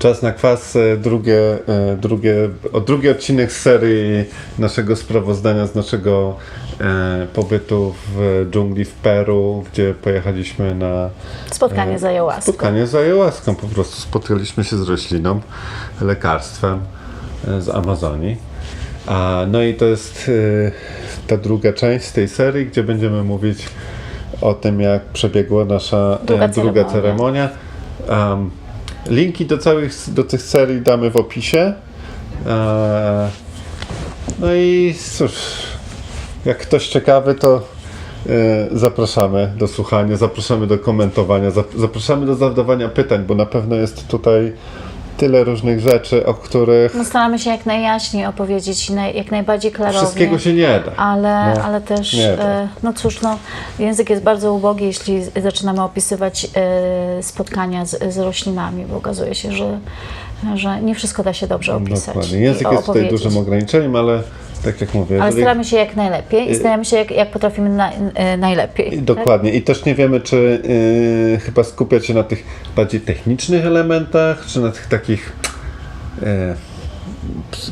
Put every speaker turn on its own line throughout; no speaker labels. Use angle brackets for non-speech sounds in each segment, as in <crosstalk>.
Czas na kwas, e, drugie, e, drugie, o drugi odcinek z serii naszego sprawozdania z naszego e, pobytu w dżungli w Peru, gdzie pojechaliśmy na
Spotkanie
e,
z ayahuaską.
Spotkanie z ayahuaską. Po prostu spotkaliśmy się z rośliną, lekarstwem e, z Amazonii. A, no i to jest e, ta druga część z tej serii, gdzie będziemy mówić o tym, jak przebiegła nasza
Druga
e, druga
ceremonia.
ceremonia. Um, linki do całych do tych serii damy w opisie. E, no i cóż, jak ktoś ciekawy, to e, zapraszamy do słuchania, zapraszamy do komentowania, zap- zapraszamy do zadawania pytań, bo na pewno jest tutaj tyle różnych rzeczy, o których
No, staramy się jak najjaśniej opowiedzieć, i naj, jak najbardziej klarownie.
wszystkiego się nie da.
Ale,
No,
ale też, e, no cóż, no, język jest bardzo ubogi, jeśli zaczynamy opisywać e, spotkania z, z roślinami, bo okazuje się, że, że nie wszystko da się dobrze opisać.
Dokładnie. Język jest tutaj dużym ograniczeniem, ale tak jak mówię,
Ale staramy się jak najlepiej i staramy się jak, jak potrafimy na, e, najlepiej.
I Dokładnie. I też nie wiemy, czy yy, chyba skupiać się na tych bardziej technicznych elementach, czy na tych takich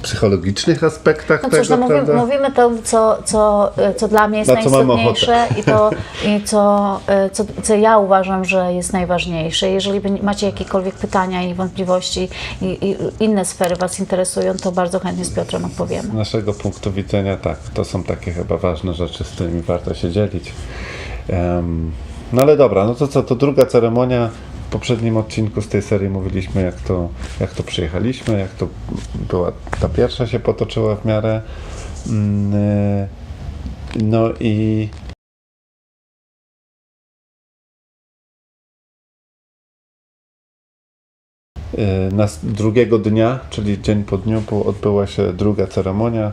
psychologicznych aspektach
No
tego,
cóż, no mówi,
prawda?
mówimy to, co, co, co dla mnie jest
Na
najistotniejsze i to, i co, e, co, co ja uważam, że jest najważniejsze. Jeżeli macie jakiekolwiek pytania i wątpliwości i, i inne sfery Was interesują, to bardzo chętnie z Piotrem odpowiemy.
Z naszego punktu widzenia tak, to są takie chyba ważne rzeczy, z którymi warto się dzielić. Em, no ale dobra, no to co, to druga ceremonia. Poprzednim odcinku z tej serii mówiliśmy, jak to, jak to przyjechaliśmy, jak to była, ta pierwsza się potoczyła w miarę. Mm, y, No i Y, Nas drugiego dnia, czyli dzień po dniu, odbyła się druga ceremonia.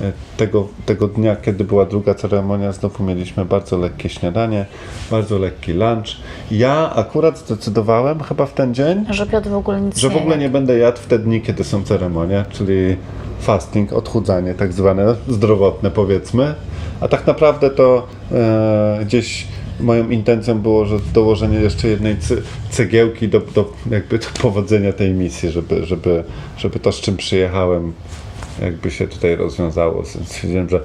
Y, Tego, tego dnia, kiedy była druga ceremonia, znowu mieliśmy bardzo lekkie śniadanie, bardzo lekki lunch. Ja akurat zdecydowałem chyba w ten dzień,
Że Piotr w ogóle nic
że w
nie
ogóle nie będę jadł w te dni, kiedy są ceremonie, czyli fasting, odchudzanie tak zwane, zdrowotne powiedzmy. A tak naprawdę to e, gdzieś moją intencją było, że dołożenie jeszcze jednej cegiełki do, do, jakby do <laughs> powodzenia tej misji, żeby, żeby, żeby to, z czym przyjechałem, jakby się tutaj rozwiązało. Stwierdziłem, że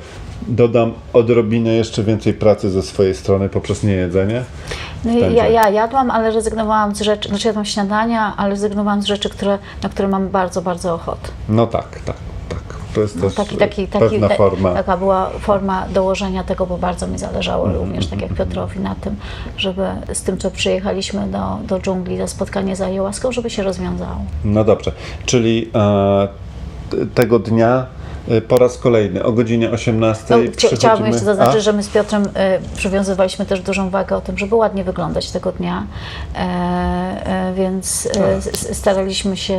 dodam odrobinę jeszcze więcej pracy ze swojej strony poprzez niejedzenie.
No, i ja, ja jadłam, ale rezygnowałam z rzeczy, znaczy jadłam śniadania, ale rezygnowałam z rzeczy, które, na które mam bardzo, bardzo ochotę.
No tak, tak, tak. To jest
No,
też
taki, taki, taki,
pewna
ta-
forma.
Taka była forma dołożenia tego, bo bardzo mi zależało
Mhm,
również, tak jak Piotrowi, na tym, żeby z tym, co przyjechaliśmy do, do dżungli, za spotkanie z ayahuaską, żeby się rozwiązało.
No dobrze, czyli e, tego dnia e, po raz kolejny o godzinie 18
No, chcia- chciałabym jeszcze zaznaczyć,
A?
że my z Piotrem e, przywiązywaliśmy też dużą wagę o tym, żeby ładnie wyglądać tego dnia, e, e, więc
Tak.
e, s- staraliśmy się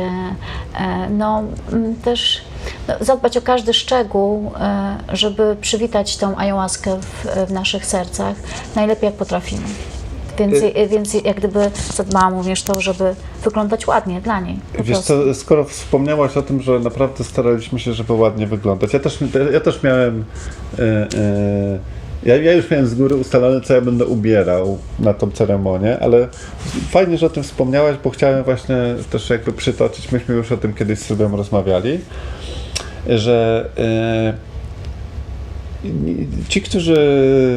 e, no, m, też no, zadbać o każdy szczegół, e, żeby przywitać tą ayahuaskę w, w naszych sercach najlepiej jak potrafimy. Więc,
Y-
więc jak gdyby zadbałam również to, żeby wyglądać ładnie dla niej.
Wiesz co, skoro wspomniałaś o tym, że naprawdę staraliśmy się, żeby ładnie wyglądać. Ja też, ja też miałem. E, e, ja, ja już miałem z góry ustalone, co ja będę ubierał na tą ceremonię, ale fajnie, że o tym wspomniałaś, bo chciałem właśnie też jakby przytoczyć. Myśmy już o tym kiedyś z Sylwią rozmawiali, że e, ci, którzy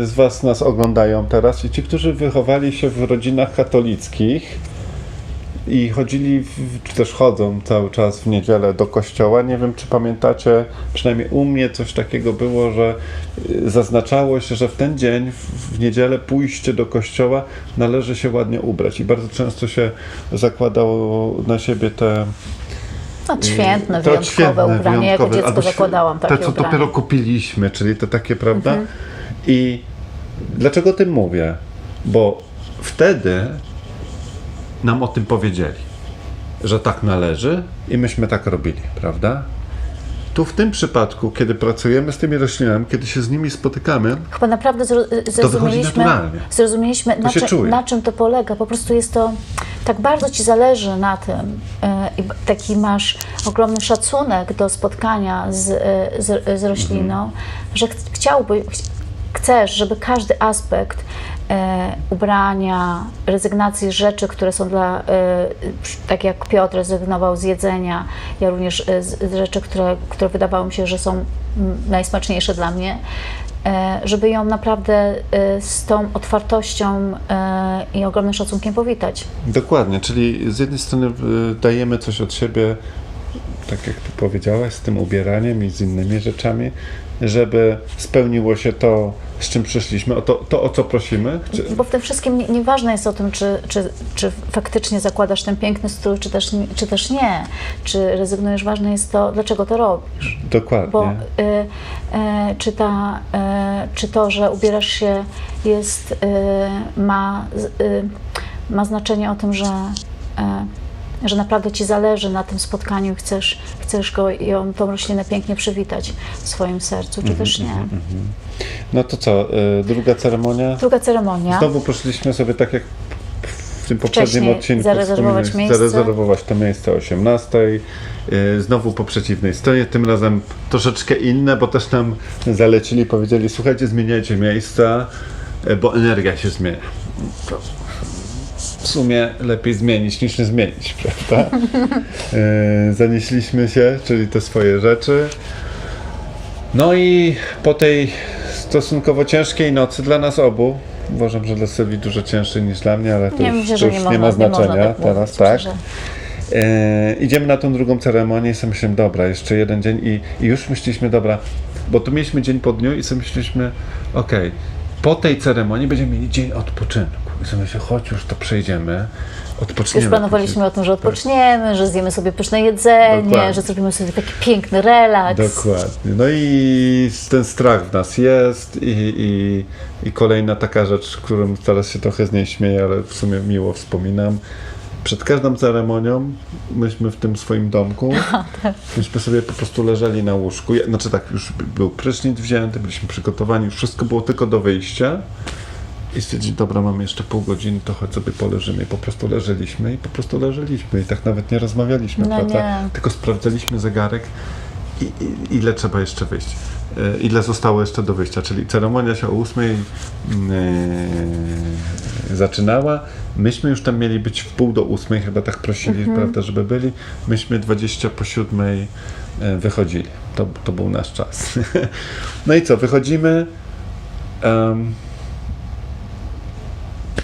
z Was nas oglądają teraz i ci, którzy wychowali się w rodzinach katolickich, i chodzili, w, czy też chodzą cały czas w niedzielę do kościoła. Nie wiem, czy pamiętacie, przynajmniej u mnie coś takiego było, że y, zaznaczało się, że w ten dzień, w, w niedzielę, pójście do kościoła należy się ładnie ubrać. I bardzo często się zakładało na siebie te
No, odświętne,
te
wyjątkowe
odświętne,
ubranie. Jako
wyjątkowe,
dziecko
albo świ-
zakładałam takie
Te, co
ubranie.
dopiero kupiliśmy, czyli te takie, prawda?
Mhm.
I dlaczego o tym mówię? Bo wtedy nam o tym powiedzieli, że tak należy i myśmy tak robili, prawda? Tu w tym przypadku, kiedy pracujemy z tymi roślinami, kiedy się z nimi spotykamy,
Chyba naprawdę zro- zrozumieliśmy,
naturalnie.
zrozumieliśmy na,
się
czym,
czuje.
na czym to polega. Po prostu jest to, tak bardzo Ci zależy na tym e, i taki masz ogromny szacunek do spotkania z, e, z, z rośliną,
Mhm.
że ch- chciałby, ch- chcesz, żeby każdy aspekt e, ubrania, rezygnacji z rzeczy, które są dla, e, tak jak Piotr rezygnował z jedzenia, ja również e, z, z rzeczy, które, które wydawało mi się, że są najsmaczniejsze dla mnie, e, żeby ją naprawdę e, z tą otwartością e, i ogromnym szacunkiem powitać.
Dokładnie, czyli z jednej strony dajemy coś od siebie, tak jak ty powiedziałaś, z tym ubieraniem i z innymi rzeczami, żeby spełniło się to, z czym przyszliśmy, o to, to o co prosimy. Czy,
Bo w tym wszystkim nie- nieważne jest o tym, czy, czy, czy faktycznie zakładasz ten piękny strój, czy też, nie- czy też nie. Czy rezygnujesz, ważne jest to, dlaczego to robisz.
dokładnie.
Bo y, y, czy, ta, y, czy to, że ubierasz się jest, y, ma, y, ma znaczenie o tym, że, y, że naprawdę Ci zależy na tym spotkaniu i chcesz, chcesz go, ją, tą roślinę pięknie przywitać w swoim sercu, czy też nie.
No to co, y, druga ceremonia?
Druga ceremonia.
Znowu poszliśmy sobie tak jak w tym poprzednim
Wcześniej
odcinku
zarezerwować miejsce.
zarezerwować to miejsce o 18. Yy, Znowu po przeciwnej stronie, tym razem troszeczkę inne, bo też nam zalecili, powiedzieli, słuchajcie, zmieniajcie miejsca, yy, bo energia się zmienia. W sumie lepiej zmienić niż nie zmienić, <laughs> prawda? Yy, Zanieśliśmy się, czyli te swoje rzeczy. No i po tej stosunkowo ciężkiej nocy dla nas obu, uważam, że dla Sylwii dużo cięższej niż dla mnie, ale to
Nie,
już,
myślę,
to już
nie,
nie,
można,
ma znaczenia
nie tak
teraz,
mówić,
tak?
Że...
E, idziemy na tą drugą ceremonię i sobie myślimy, dobra, jeszcze jeden dzień i, i już myśleliśmy, dobra, bo tu mieliśmy dzień po dniu i sobie myśleliśmy, okej, po tej ceremonii będziemy mieli dzień odpoczynku. Sobie myślę, chodź już to przejdziemy, odpoczniemy.
Już planowaliśmy o tym, że odpoczniemy, że zjemy sobie pyszne jedzenie,
Dokładnie.
że zrobimy sobie taki piękny relaks.
Dokładnie. No i ten strach w nas jest i, i, i kolejna taka rzecz, którą teraz się trochę z niej śmieję, ale w sumie miło wspominam. Przed każdą ceremonią myśmy w tym swoim domku, <laughs> myśmy sobie po prostu leżeli na łóżku. Znaczy tak, już by- był prysznic wzięty, byliśmy przygotowani, już wszystko było tylko do wyjścia. I stwierdzili, dobra, mamy jeszcze pół godziny, to chodź sobie poleżymy. I po prostu leżeliśmy i po prostu leżeliśmy. I tak nawet nie rozmawialiśmy,
No
prawda?
nie.
Tylko sprawdzaliśmy zegarek i, i, ile trzeba jeszcze wyjść. E, Ile zostało jeszcze do wyjścia, czyli ceremonia się o 8 e, zaczynała. Myśmy już tam mieli być w pół do 8, chyba tak prosili, prawda, żeby byli. Myśmy 20 po 7 e, wychodzili. To, to był nasz czas. <laughs> no i co, wychodzimy. em,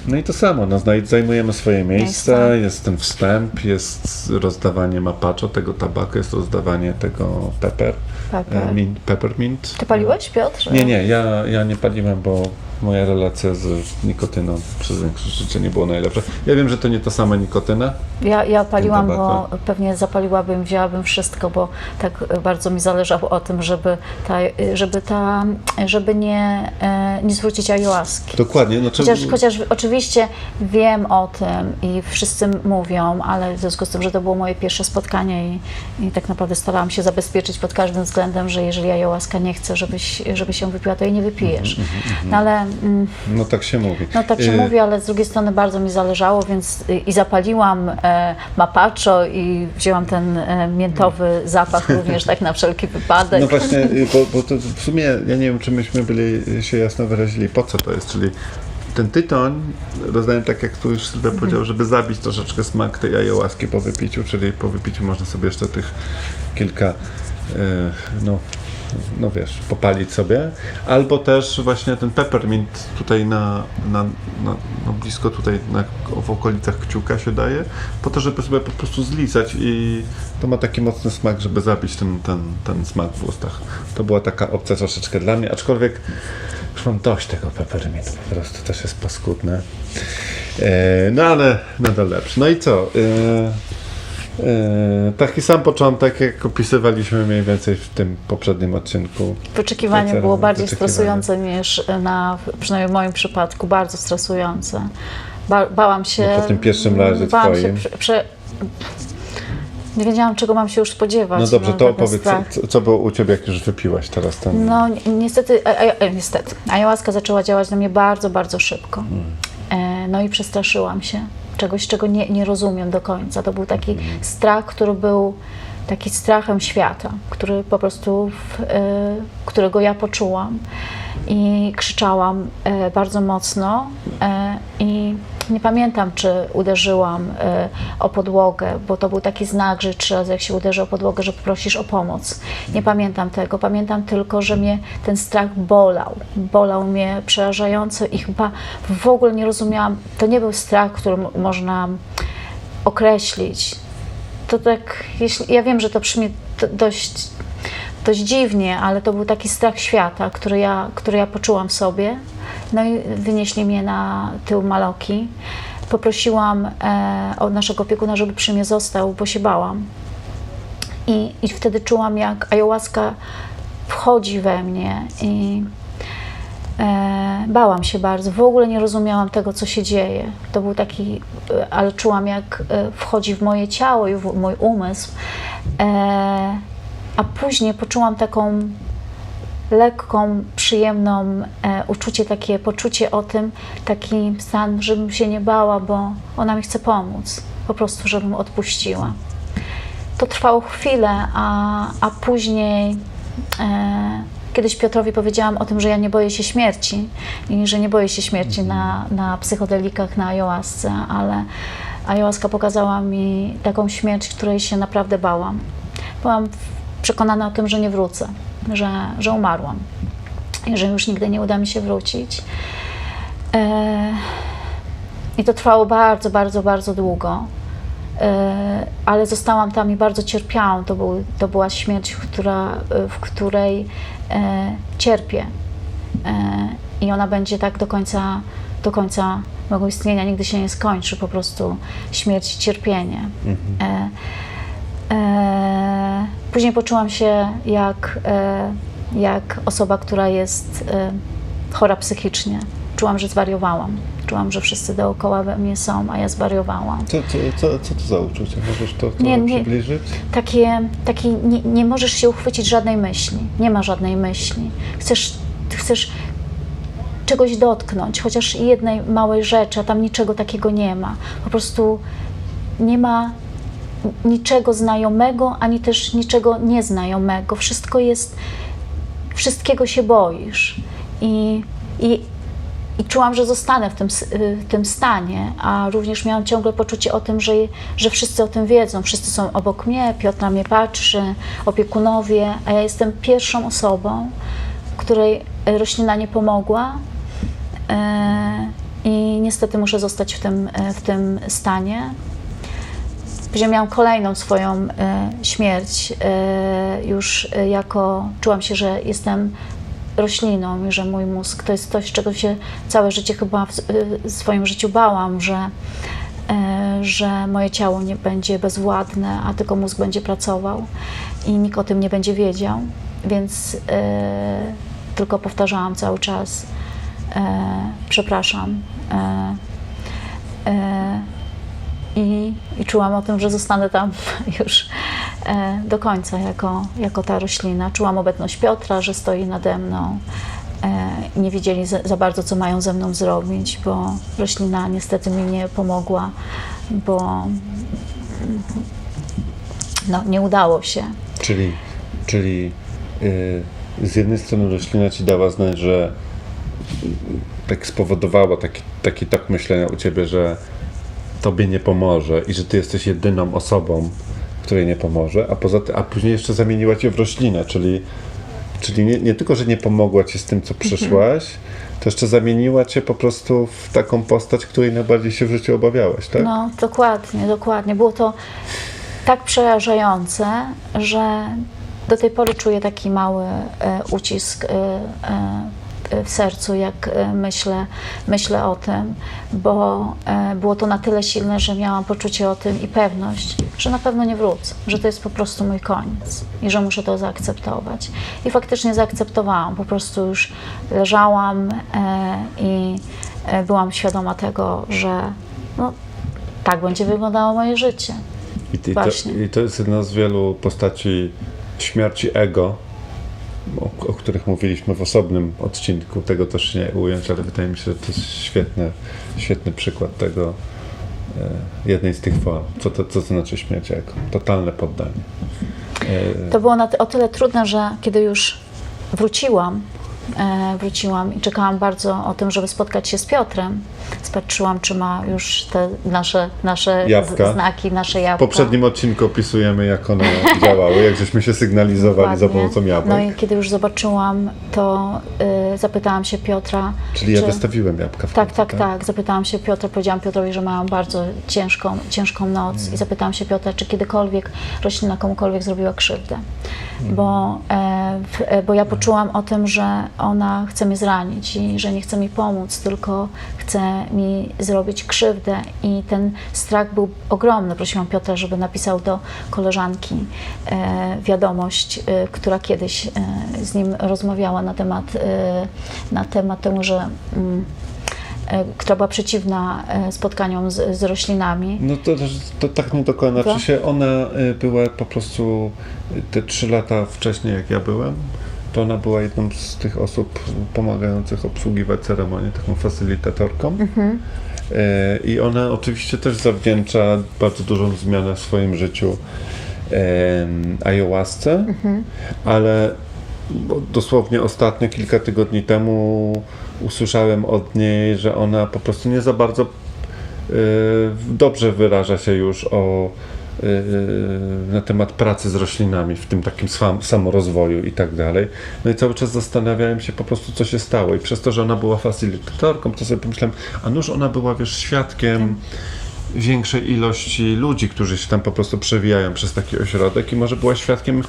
no i to samo, no, zajmujemy swoje miejsca, jest ten wstęp, jest rozdawanie mapaczo, tego tabaku, jest rozdawanie tego pepper,
Pepper.
e, mint, peppermint.
Ty paliłeś, Piotr?
Nie, nie, ja, ja nie paliłem, bo moja relacja z nikotyną przez większość życia nie było najlepsza. Ja wiem, że to nie ta sama nikotyna.
Ja, ja paliłam, bo pewnie zapaliłabym, wzięłabym wszystko, bo tak bardzo mi zależało o tym, żeby, ta, żeby, ta, żeby nie, e, nie zwrócić ayahuaski.
Dokładnie. No, czy,
Chociaż, chociaż oczywiście wiem o tym i wszyscy mówią, ale w związku z tym, że to było moje pierwsze spotkanie i, i tak naprawdę starałam się zabezpieczyć pod każdym względem, że jeżeli ayahuasca nie chce, żebyś, żeby się wypiła, to jej nie wypijesz. No ale
no tak się mówi.
no tak się
Y,
mówi, ale z drugiej strony bardzo mi zależało, więc y, i zapaliłam e, mapacho i wzięłam ten e, miętowy zapach <laughs> również tak na wszelki wypadek.
No właśnie, y, bo, bo to w sumie ja nie wiem, czy myśmy byli się jasno wyrazili, po co to jest, czyli ten tytoń rozdaję tak, jak tu już Sylwia
Mhm.
powiedział, żeby zabić troszeczkę smak tej ayahuaski po wypiciu, czyli po wypiciu można sobie jeszcze tych kilka, y, no, no wiesz, popalić sobie, albo też właśnie ten peppermint tutaj na, na, na no blisko tutaj na, w okolicach kciuka się daje, po to, żeby sobie po prostu zlizać i to ma taki mocny smak, żeby zabić ten, ten, ten smak w ustach. To była taka opcja troszeczkę dla mnie, aczkolwiek już mam dość tego peppermintu, po prostu też jest paskudne. E, no ale nadal lepszy. No i co? E, taki sam początek, jak opisywaliśmy mniej więcej w tym poprzednim odcinku.
Wyczekiwanie było bardziej stresujące niż na, przynajmniej w moim przypadku, bardzo stresujące. Ba, bałam się.
No po tym pierwszym razie
bałam
twoim.
Się prze, prze, nie wiedziałam, czego mam się już spodziewać.
No dobrze, to opowiedz, co, co było u Ciebie, jak już wypiłaś teraz ten...
No ni- niestety, a, a, niestety, ayahuasca zaczęła działać na mnie bardzo, bardzo szybko. E, no i przestraszyłam się czegoś, czego nie, nie rozumiem do końca. To był taki strach, który był taki strachem świata, który po prostu, w, e, którego ja poczułam. i krzyczałam e, bardzo mocno e, i nie pamiętam, czy uderzyłam o podłogę, bo to był taki znak, że trzy razy jak się uderzy o podłogę, że poprosisz o pomoc. Nie pamiętam tego. Pamiętam tylko, że mnie ten strach bolał. Bolał mnie przerażająco i chyba w ogóle nie rozumiałam. To nie był strach, który można określić. To tak, jeśli, ja wiem, że to brzmi dość, dość dziwnie, ale to był taki strach świata, który ja, który ja poczułam w sobie. No i wynieśli mnie na tył Maloki. Poprosiłam e, od naszego opiekuna, żeby przy mnie został, bo się bałam. I, I wtedy czułam, jak ayahuasca wchodzi we mnie i e, bałam się bardzo. W ogóle nie rozumiałam tego, co się dzieje. To był taki, e, ale czułam, jak e, wchodzi w moje ciało i w mój umysł. E, a później poczułam taką lekką, przyjemną e, uczucie, takie poczucie o tym, taki stan, żebym się nie bała, bo ona mi chce pomóc. Po prostu, żebym odpuściła. To trwało chwilę, a, a później e, kiedyś Piotrowi powiedziałam o tym, że ja nie boję się śmierci i że nie boję się śmierci na, na psychodelikach, na ayahuasce, ale ayahuasca pokazała mi taką śmierć, której się naprawdę bałam. Byłam przekonana o tym, że nie wrócę, że, że umarłam i że już nigdy nie uda mi się wrócić. E, I to trwało bardzo, bardzo, bardzo długo. E, ale zostałam tam i bardzo cierpiałam. To, był, to była śmierć, która, w której e, cierpię. E, I ona będzie tak do końca, do końca mego istnienia, nigdy się nie skończy. Po prostu śmierć i cierpienie. E, e, później poczułam się jak, e, jak osoba, która jest e, chora psychicznie. Czułam, że zwariowałam. Że wszyscy dookoła we mnie są, a ja zwariowałam.
Co, co, co, co to za uczucie? Możesz to, to
Nie, nie.
przybliżyć?
takie, taki, nie, nie możesz się uchwycić żadnej myśli. Nie ma żadnej myśli. Chcesz, chcesz czegoś dotknąć, chociaż jednej małej rzeczy, a tam niczego takiego nie ma. Po prostu nie ma niczego znajomego, ani też niczego nieznajomego. Wszystko jest, wszystkiego się boisz. I, i, i czułam, że zostanę w tym, y, w tym stanie, a również miałam ciągle poczucie o tym, że, że wszyscy o tym wiedzą, wszyscy są obok mnie, Piotr na mnie patrzy, opiekunowie, a ja jestem pierwszą osobą, której roślina nie pomogła e, i niestety muszę zostać w tym, w tym stanie. Później miałam kolejną swoją śmierć, już jako czułam się, że jestem rośliną i że mój mózg to jest coś, czego się całe życie chyba w, w swoim życiu bałam, że, e, że moje ciało nie będzie bezwładne, a tylko mózg będzie pracował i nikt o tym nie będzie wiedział, więc e, tylko powtarzałam cały czas przepraszam. I, i czułam o tym, że zostanę tam <laughs> już do końca jako, jako ta roślina. Czułam obecność Piotra, że stoi nade mną. E, nie wiedzieli za, bardzo, co mają ze mną zrobić, bo roślina niestety mi nie pomogła, bo no, nie udało się.
Czyli, czyli y, z jednej strony roślina ci dała znać, że tak spowodowała taki, taki tok myślenia u ciebie, że tobie nie pomoże i że ty jesteś jedyną osobą, której nie pomoże, a poza a później jeszcze zamieniła cię w roślinę, czyli, czyli nie, nie tylko, że nie pomogła ci z tym, co przyszłaś, to jeszcze zamieniła cię po prostu w taką postać, której najbardziej się w życiu obawiałeś, tak?
No, dokładnie, dokładnie. Było to tak przerażające, że do tej pory czuję taki mały e, ucisk e, e, w sercu, jak e, myślę, myślę o tym, bo e, było to na tyle silne, że miałam poczucie o tym i pewność, że na pewno nie wrócę, że to jest po prostu mój koniec i że muszę to zaakceptować. I faktycznie zaakceptowałam, po prostu już leżałam e, i byłam świadoma tego, że no, tak będzie wyglądało moje życie.
I, to. I to jest jedna z wielu postaci śmierci ego, o, o których mówiliśmy w osobnym odcinku. Tego też nie ująć, ale wydaje mi się, że to jest świetny, świetny przykład tego, e, jednej z tych form. Co to, co to znaczy śmierć ego? Totalne poddanie. E,
To było na o tyle trudne, że kiedy już wróciłam wróciłam i czekałam bardzo o tym, żeby spotkać się z Piotrem. Spatrzyłam, czy ma już te nasze, nasze
Jabłka.
znaki, nasze
W
jabłka.
poprzednim odcinku opisujemy, jak one <laughs> działały, jak żeśmy się sygnalizowali za
Dokładnie.
pomocą jabłek.
No i kiedy już zobaczyłam, to y, zapytałam się Piotra.
Czyli ja
czy-
wystawiłem jabłka w
Tak,
końcu,
tak, tak. Zapytałam się Piotra, powiedziałam Piotrowi, że miałam bardzo ciężką, ciężką noc
Mhm.
i zapytałam się Piotra, czy kiedykolwiek roślina komukolwiek zrobiła krzywdę.
Mhm.
Bo, e, w, e, bo ja poczułam o tym, że ona chce mnie zranić i że nie chce mi pomóc, tylko chce mi zrobić krzywdę i ten strach był ogromny. Prosiłam Piotra, żeby napisał do koleżanki e, wiadomość, e, która kiedyś e, z nim rozmawiała na temat, na temat tego, że mm, która była przeciwna spotkaniom z, z roślinami.
No to, też- to tak nie do końca.
To?
Się ona była po prostu te trzy lata wcześniej, jak ja byłem, to ona była jedną z tych osób pomagających obsługiwać ceremonię, taką facylitatorką.
Mhm.
Y, I ona oczywiście też zawdzięcza bardzo dużą zmianę w swoim życiu ayahuasce,
Mhm.
ale dosłownie ostatnio, kilka tygodni temu usłyszałem od niej, że ona po prostu nie za bardzo y, dobrze wyraża się już o na temat pracy z roślinami, w tym takim sam, samorozwoju i tak dalej. No i cały czas zastanawiałem się po prostu, co się stało. I przez to, że ona była facylitatorką, to sobie pomyślałem, a nuż ona była, wiesz, świadkiem większej ilości ludzi, którzy się tam po prostu przewijają przez taki ośrodek i może była świadkiem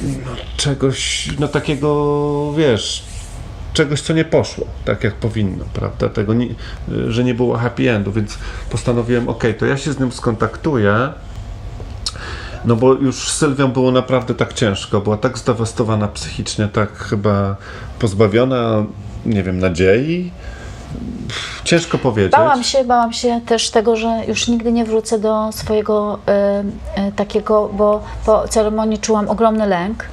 no, czegoś, no takiego, wiesz, czegoś, co nie poszło, tak jak powinno, prawda? Tego, nie, że nie było happy endu, więc postanowiłem, ok, to ja się z nią skontaktuję, no bo już z Sylwią było naprawdę tak ciężko, była tak zdewastowana psychicznie, tak chyba pozbawiona, nie wiem, nadziei. Ciężko powiedzieć.
Bałam się, bałam się też tego, że już nigdy nie wrócę do swojego y, y, takiego, bo po ceremonii czułam ogromny lęk.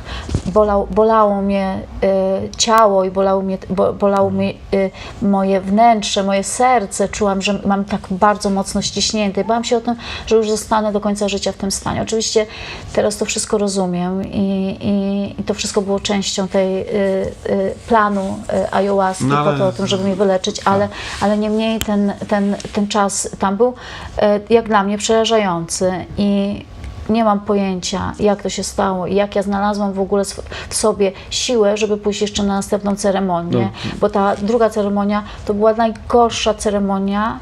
Bolał, bolało mnie y, ciało i bolało mnie, bo, bolało mnie y, moje wnętrze, moje serce. Czułam, że mam tak bardzo mocno ściśnięte. Bałam się o tym, że już zostanę do końca życia w tym stanie. Oczywiście teraz to wszystko rozumiem i, i, i to wszystko było częścią tej y, y, planu y, ayahuaski
No
po to, o tym, żeby mnie wyleczyć, ale, ale niemniej ten, ten, ten czas tam był e, jak dla mnie przerażający. I nie mam pojęcia, jak to się stało i jak ja znalazłam w ogóle w sobie siłę, żeby pójść jeszcze na następną ceremonię,
No.
bo ta druga ceremonia to była najgorsza ceremonia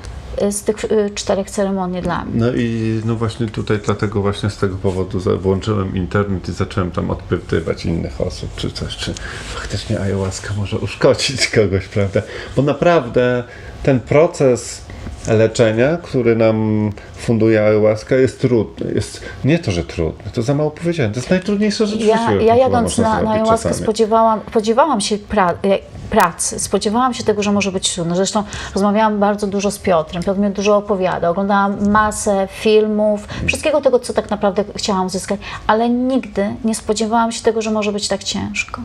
z tych e, czterech ceremonii dla mnie.
No i no właśnie tutaj dlatego właśnie z tego powodu włączyłem internet i zacząłem tam odpytywać innych osób, czy coś, czy faktycznie ayahuasca może uszkodzić kogoś, prawda? Bo naprawdę ten proces leczenia, który nam funduje ayahuasca jest trudny. Jest nie to, że trudny, to za mało powiedziałem. To jest najtrudniejsza rzecz w
Ja,
życiu,
ja jadąc na, na ayahuaskę spodziewałam, spodziewałam się pra, e, pracy, spodziewałam się tego, że może być trudno. Zresztą rozmawiałam bardzo dużo z Piotrem, Piotr mi dużo opowiada, oglądałam masę filmów, wszystkiego tego, co tak naprawdę chciałam uzyskać, ale nigdy nie spodziewałam się tego, że może być tak ciężko.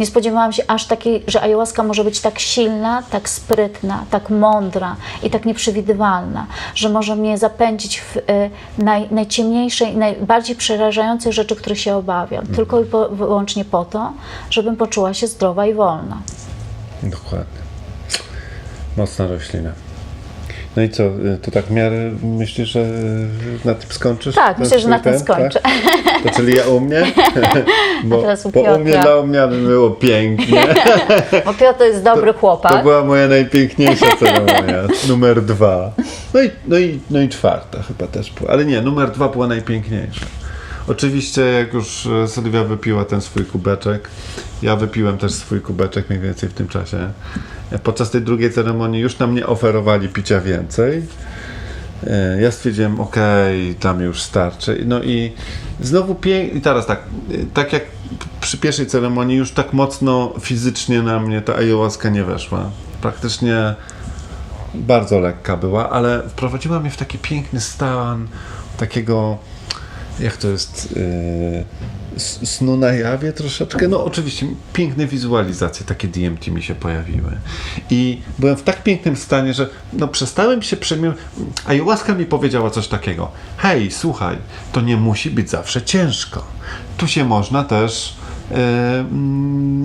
Nie spodziewałam się aż takiej, że ayahuasca może być tak silna, tak sprytna, tak mądra i tak nieprzewidywalna, że może mnie zapędzić w y, naj, najciemniejsze i najbardziej przerażające rzeczy, których się obawiam. Tylko i po, wyłącznie po to, żebym poczuła się zdrowa i wolna.
Dokładnie. Mocna roślina. No i co, y, to tak w miarę myślisz, że na tym skończysz?
Tak, myślę, że na tym
ten,
skończę.
Tak? To czyli ja u mnie? <laughs> Bo,
teraz u
bo u mnie dla mnie było pięknie. <laughs>
Bo Piotr to jest dobry
To
chłopak.
była moja najpiękniejsza ceremonia. Numer dwa. No i, no, i, no i czwarta chyba też była. Ale nie, numer dwa była najpiękniejsza. Oczywiście jak już e, Sylwia wypiła ten swój kubeczek, ja wypiłem też swój kubeczek mniej więcej w tym czasie. E, Podczas tej drugiej ceremonii już nam nie oferowali picia więcej. E, Ja stwierdziłem, okej, tam już starczy. No i znowu pięknie, teraz tak, e, tak jak przy pierwszej ceremonii już tak mocno fizycznie na mnie ta ayahuasca nie weszła. Praktycznie bardzo lekka była, ale wprowadziła mnie w taki piękny stan takiego, jak to jest, yy, snu na jawie troszeczkę. No oczywiście piękne wizualizacje, takie DMT mi się pojawiły. I byłem w tak pięknym stanie, że no przestałem się przejmować. Ayahuasca mi powiedziała coś takiego. Hej, słuchaj, to nie musi być zawsze ciężko. Tu się można też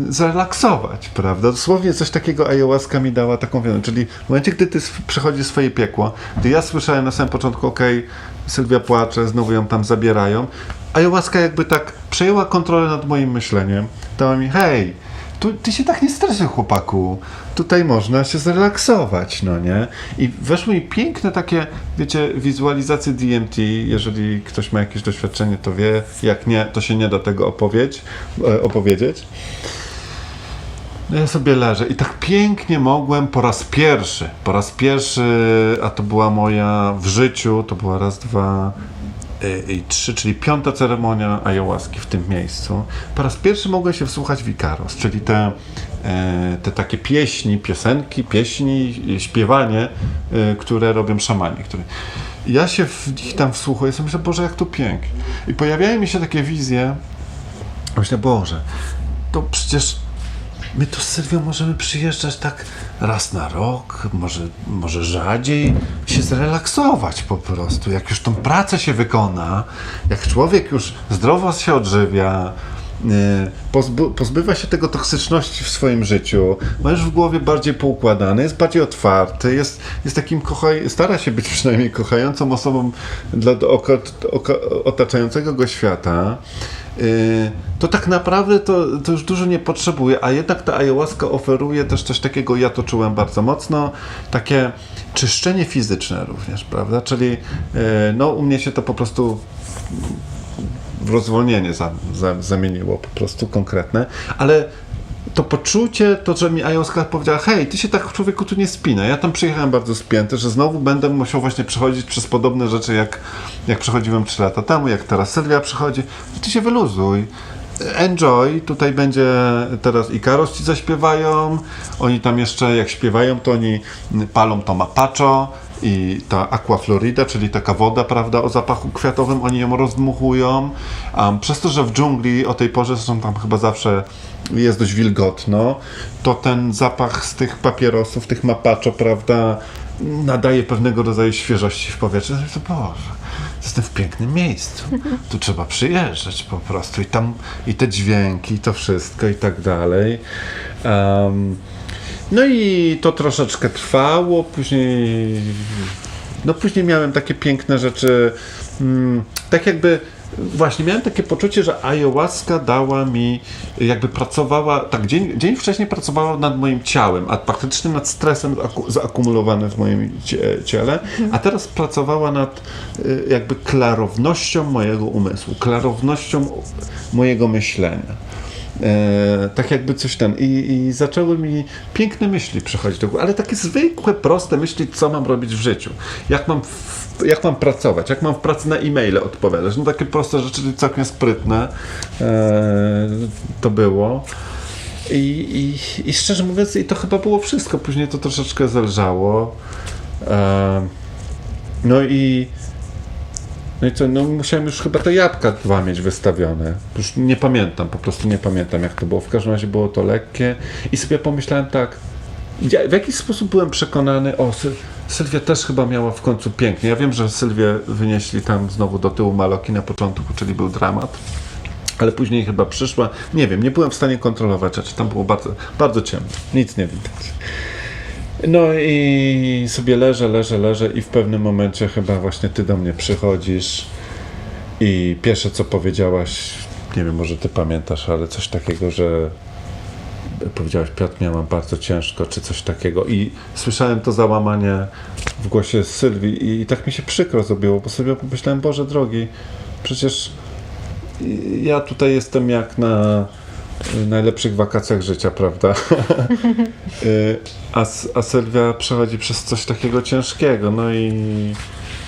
zrelaksować, prawda? Dosłownie coś takiego ayahuasca mi dała taką wiedzę, czyli w momencie, gdy ty przechodzisz swoje piekło, gdy ja słyszałem na samym początku, okej, Sylwia płacze, znowu ją tam zabierają, ayahuasca jakby tak przejęła kontrolę nad moim myśleniem, dała mi, hej, tu, ty się tak nie stresuj, chłopaku. Tutaj można się zrelaksować, no nie? I weszły mi piękne takie, wiecie, wizualizacje DMT. Jeżeli ktoś ma jakieś doświadczenie, to wie. Jak nie, to się nie da tego e, opowiedzieć. No ja sobie leżę i tak pięknie mogłem po raz pierwszy, po raz pierwszy, a to była moja w życiu, to była raz, dwa y, i trzy, czyli piąta ceremonia ayahuaski w tym miejscu. Po raz pierwszy mogłem się wsłuchać w Ikaros, czyli te, e, te takie pieśni, piosenki, pieśni, i śpiewanie, e, które robią szamani. Które... I Ja się w nich tam wsłuchuję, sobie myślę, Boże, jak to pięknie. I pojawiają mi się takie wizje, myślę, Boże, to przecież My tu z Sylwią możemy przyjeżdżać tak raz na rok, może, może rzadziej, się zrelaksować po prostu. Jak już tą pracę się wykona, jak człowiek już zdrowo się odżywia, pozby, pozbywa się tego toksyczności w swoim życiu, ma już w głowie bardziej poukładany, jest bardziej otwarty, jest, jest takim kochaj, stara się być <laughs> przynajmniej kochającą osobą dla otaczającego go świata. Yy, to tak naprawdę to, to już dużo nie potrzebuje, a jednak ta ayahuasca oferuje też coś takiego, ja to czułem bardzo mocno, takie czyszczenie fizyczne również, prawda? Czyli yy, no u mnie się to po prostu w rozwolnienie za, za, zamieniło, po prostu konkretne, ale to poczucie, to, że mi ayahuasca powiedziała, hej, ty się tak człowieku tu nie spinaj. Ja tam przyjechałem bardzo spięty, że znowu będę musiał właśnie przechodzić przez podobne rzeczy, jak, jak przechodziłem 3 lata temu, jak teraz Sylwia przychodzi. Ty się wyluzuj. Enjoy, tutaj będzie teraz Ikaros ci zaśpiewają, oni tam jeszcze jak śpiewają, to oni palą to mapacho i ta aqua florida, czyli taka woda, prawda, o zapachu kwiatowym, oni ją rozdmuchują. Um, przez to, że w dżungli o tej porze, zresztą tam chyba zawsze jest dość wilgotno, to ten zapach z tych papierosów, tych mapacho, prawda, nadaje pewnego rodzaju świeżości w to Boże, jestem w pięknym miejscu. Tu trzeba przyjeżdżać po prostu i tam i te dźwięki, i to wszystko i tak dalej. Um, no i to troszeczkę trwało, później no później miałem takie piękne rzeczy, mm, tak jakby właśnie miałem takie poczucie, że ayahuasca dała mi, jakby pracowała, tak dzień, dzień wcześniej pracowała nad moim ciałem, a faktycznie nad stresem zaakumulowanym w moim cie, ciele, a teraz pracowała nad y, jakby klarownością mojego umysłu, klarownością mojego myślenia. E, tak jakby coś ten. I, I zaczęły mi piękne myśli przychodzić do głowy, ale takie zwykłe, proste myśli, co mam robić w życiu. Jak mam, w, jak mam pracować, jak mam w pracy na e-maile odpowiadać. No takie proste rzeczy, całkiem sprytne e, to było. I, i, I szczerze mówiąc, i to chyba było wszystko. Później to troszeczkę zelżało. E, no i no i co, no musiałem już chyba te jabłka dwa mieć wystawione. Już nie pamiętam, po prostu nie pamiętam jak to było. W każdym razie było to lekkie i sobie pomyślałem tak, ja w jakiś sposób byłem przekonany, o Syl Sylwia też chyba miała w końcu pięknie. Ja wiem, że Sylwię wynieśli tam znowu do tyłu Maloki na początku, czyli był dramat. Ale później chyba przyszła, nie wiem, nie byłem w stanie kontrolować rzeczy. Tam było bardzo, bardzo ciemno, nic nie widać. No i sobie leżę, leżę, leżę i w pewnym momencie chyba właśnie ty do mnie przychodzisz i pierwsze co powiedziałaś, nie wiem, może ty pamiętasz, ale coś takiego, że powiedziałaś Piotr, miałam bardzo ciężko, czy coś takiego. I słyszałem to załamanie w głosie Sylwii i tak mi się przykro zrobiło, bo sobie pomyślałem, Boże drogi, przecież ja tutaj jestem jak na najlepszych wakacjach życia, prawda? <laughs> Y, a, a Sylwia przechodzi przez coś takiego ciężkiego, no i,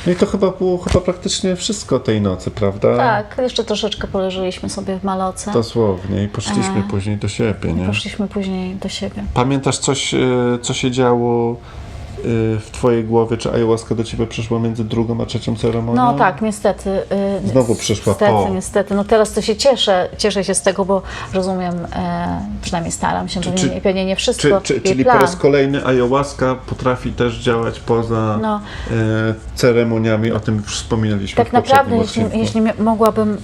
no i to chyba było chyba praktycznie wszystko tej nocy, prawda?
Tak, jeszcze troszeczkę poleżyliśmy sobie w maloce.
Dosłownie i poszliśmy
E.
później do siebie, nie?
Poszliśmy później do siebie.
Pamiętasz coś, y, co się działo w twojej głowie, czy ayahuasca do ciebie przyszła między drugą a trzecią ceremonią?
No tak, niestety. y,
Znowu przyszła
Niestety,
po.
niestety. No teraz to się cieszę, cieszę się z tego, bo rozumiem, e, przynajmniej staram się,
Czy-
pewnie,
czy-
nie- pewnie nie wszystko.
Czy, czy, czyli
plan.
po raz kolejny ayahuasca potrafi też działać poza
No.
e, ceremoniami, o tym już wspominaliśmy
Tak naprawdę, jeśli, jeśli mogłabym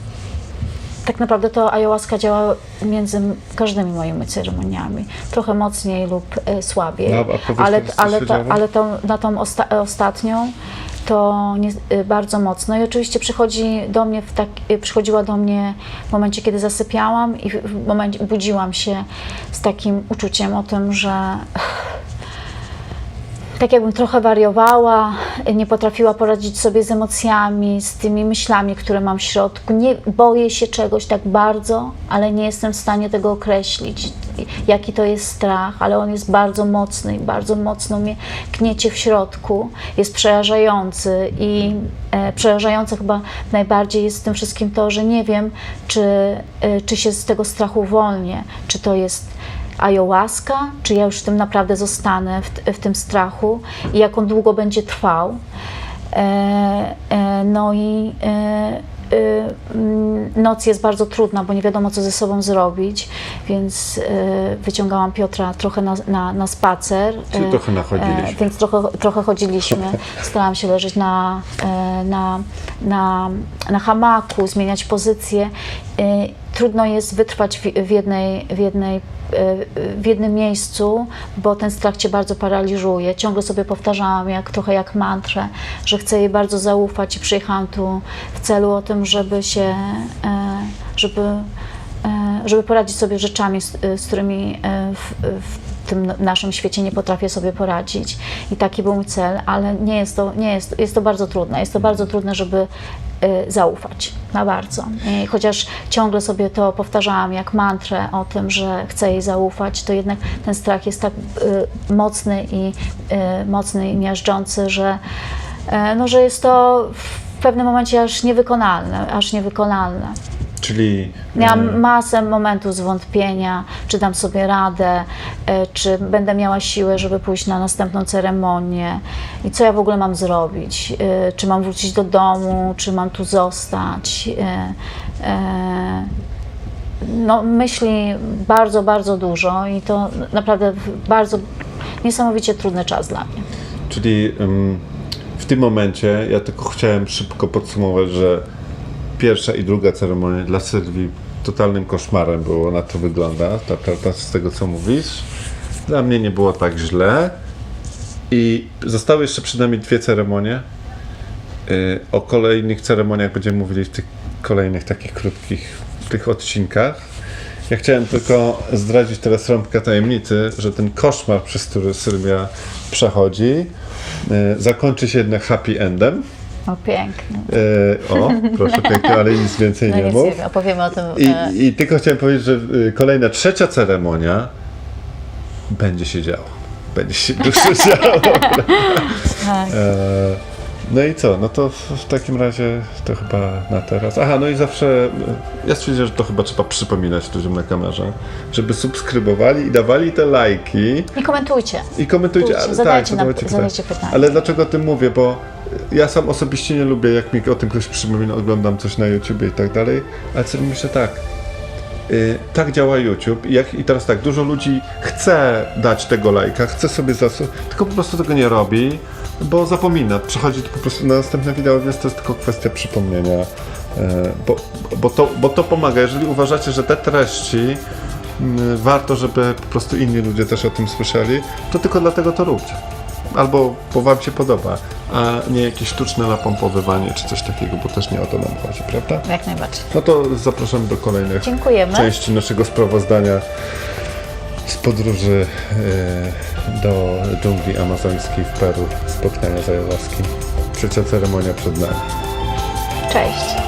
tak naprawdę to ayahuasca działa między każdymi moimi ceremoniami. Trochę mocniej lub e, słabiej.
No, a
ale, ale, ale na tą osta- ostatnią to nie, y, bardzo mocno. I oczywiście przychodzi do mnie w tak, przychodziła do mnie w momencie, kiedy zasypiałam i w momencie budziłam się z takim uczuciem o tym, że tak jakbym trochę wariowała, nie potrafiła poradzić sobie z emocjami, z tymi myślami, które mam w środku. Nie boję się czegoś tak bardzo, ale nie jestem w stanie tego określić, jaki to jest strach, ale on jest bardzo mocny i bardzo mocno mnie gniecie w środku. Jest przerażający i e, przerażające chyba najbardziej jest w tym wszystkim to, że nie wiem, czy, e, czy się z tego strachu uwolnię, czy to jest ayahuasca, czy ja już w tym naprawdę zostanę, w, w tym strachu i jak on długo będzie trwał. E, e, no i e, e, mm, noc jest bardzo trudna, bo nie wiadomo, co ze sobą zrobić, więc e, wyciągałam Piotra trochę na, na, na spacer.
Czyli
E,
trochę nachodziliśmy.
Więc trochę, trochę chodziliśmy. Starałam się leżeć na, na, na, na hamaku, zmieniać pozycję. Trudno jest wytrwać w, w, jednej, w, jednej, w jednym miejscu, bo ten strach cię bardzo paraliżuje. Ciągle sobie powtarzałam, jak, trochę jak mantrę, że chcę jej bardzo zaufać i przyjechałam tu w celu o tym, żeby się, e, żeby, żeby poradzić sobie rzeczami, z, którymi w, w tym naszym świecie nie potrafię sobie poradzić. I taki był mój cel, ale nie jest to, nie jest, jest to bardzo trudne. Jest to bardzo trudne, żeby y, zaufać, na bardzo. I chociaż ciągle sobie to powtarzałam jak mantrę o tym, że chcę jej zaufać, to jednak ten strach jest tak y, mocny i y, mocny i miażdżący, że, y, no, że jest to w pewnym momencie aż niewykonalne, aż niewykonalne.
Czyli e,
Miałam masę momentów zwątpienia, czy dam sobie radę, e, czy będę miała siłę, żeby pójść na następną ceremonię i co ja w ogóle mam zrobić, e, czy mam wrócić do domu, czy mam tu zostać. E, e, No, myśli bardzo, bardzo dużo i to naprawdę bardzo niesamowicie trudny czas dla mnie.
Czyli w tym momencie ja tylko chciałem szybko podsumować, że pierwsza i druga ceremonia dla Sylwii totalnym koszmarem było, na to wygląda, ta, ta, ta, z tego co mówisz. Dla mnie nie było tak źle. I zostały jeszcze przed nami dwie ceremonie. Yy, o kolejnych ceremoniach będziemy mówili w tych kolejnych takich krótkich tych odcinkach. Ja chciałem tylko zdradzić teraz rąbkę tajemnicy, że ten koszmar, przez który Sylwia przechodzi, yy, zakończy się jednak happy endem.
O, pięknie.
Yy, o, proszę pięknie, ale nic więcej
No
nie
nic
mów.
nie wiem, opowiemy o tym.
I,
e,
I tylko chciałem powiedzieć, że y, kolejna trzecia ceremonia będzie się działo. Będzie się dużo <laughs> działo.
tak.
E, no i co? No to w, w takim razie to chyba na teraz. Aha, no i zawsze y, ja stwierdziłem, że to chyba trzeba przypominać ludziom na kamerze, żeby subskrybowali i dawali te lajki
I komentujcie.
i komentujcie. Ale
zadajcie
tak,
nam-
zadawajcie
zadajcie
pytania. Ale dlaczego o tym mówię? Bo ja sam osobiście nie lubię, jak mi o tym ktoś przypomina, oglądam coś na YouTubie i tak dalej, ale sobie myślę tak. y, tak działa YouTube. I Jak, I teraz tak, dużo ludzi chce dać tego lajka, chce sobie zasu, tylko po prostu tego nie robi, bo zapomina. Przechodzi to po prostu na następne wideo, więc to jest tylko kwestia przypomnienia. e, Bo, bo, to, bo to pomaga. Jeżeli uważacie, że te treści mm, warto, żeby po prostu inni ludzie też o tym słyszeli, to tylko dlatego to róbcie. Albo bo wam się podoba, a nie jakieś sztuczne napompowywanie czy coś takiego, bo też nie o to nam chodzi, prawda?
Jak najbardziej.
No to zapraszam do kolejnych
Dziękujemy.
części naszego sprawozdania podróży e, do dżungli amazońskiej w Peru, spotkania z ayahuaskim. Trzecia ceremonia przed nami.
Cześć.